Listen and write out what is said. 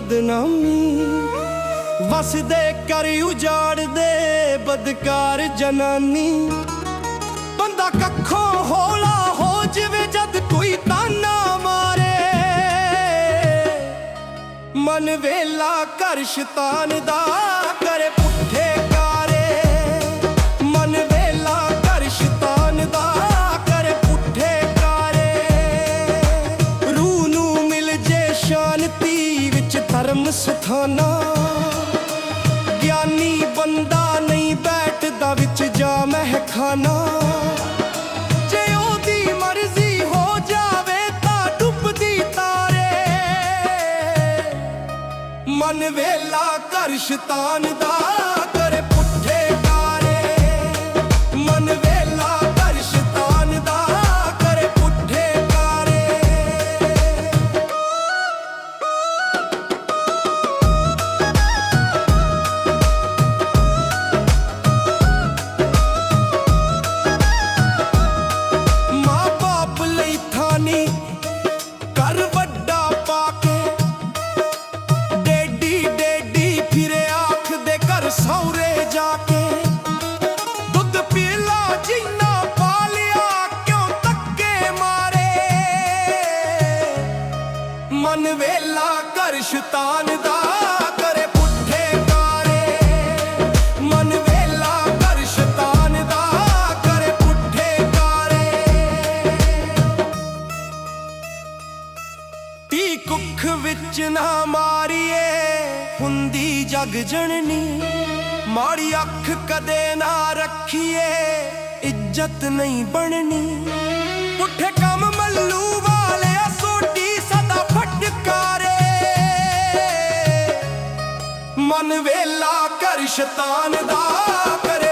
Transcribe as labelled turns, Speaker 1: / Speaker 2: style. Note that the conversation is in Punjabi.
Speaker 1: ਬਦਨਾਮੀ। ਵਸਦੇ ਕਰ ਉਜਾੜਦੇ ਬਦਕਾਰ ਜਨਾਨੀ। ਬੰਦਾ ਕੱਖੋਂ ਹੌਲਾ ਹੋ ਜਿਵੇਂ ਜਦ ਕੋਈ ਤਾਨਾ ਮਾਰੇ। ਮਨ ਵੇਲਾ ਕਰ ਸ਼ੈਤਾਨ ਦਾ ਧਰਮ ਸਥਾਨਾ। ਗਿਆਨੀ ਬੰਦਾ ਨਹੀਂ ਬੈਠਦਾ ਵਿੱਚ ਜਾ ਮਹਿਖਾਨਾ। ਜੇ ਉਹਦੀ ਮਰਜ਼ੀ ਹੋ ਜਾਵੇ ਤਾਂ ਡੁੱਬਦੀ ਤਾਰੇ। ਮਨ ਵੇਲਾ ਕਰ ਸ਼ੈਤਾਨ ਦਾ। ਮਨ ਵੇਲਾ ਕਰ ਸ਼ੈਤਾਨ ਦਾ ਕਰੇ ਪੁੱਠੇ ਕਾਰੇ। ਮਨ ਵੇਲਾ ਕਰ ਸ਼ੈਤਾਨ ਦਾ ਕਰੇ ਪੁੱਠੇ ਕਾਰੇ। ਤੀ ਕੁੱਖ ਵਿੱਚ ਨਾ ਮਾਰੀਏ, ਹੁੰਦੀ ਜਗ ਜਣਨੀ। ਮਾੜੀ ਅੱਖ ਕਦੇ ਨਾ ਰੱਖੀਏ, ਇੱਜ਼ਤ ਨਹੀਂ ਬਣਨੀ। ਪੁੱਠੇ ਮਨ ਵੇਲਾ ਕਰ ਸ਼ੈਤਾਨ ਦਾ ਕਰ।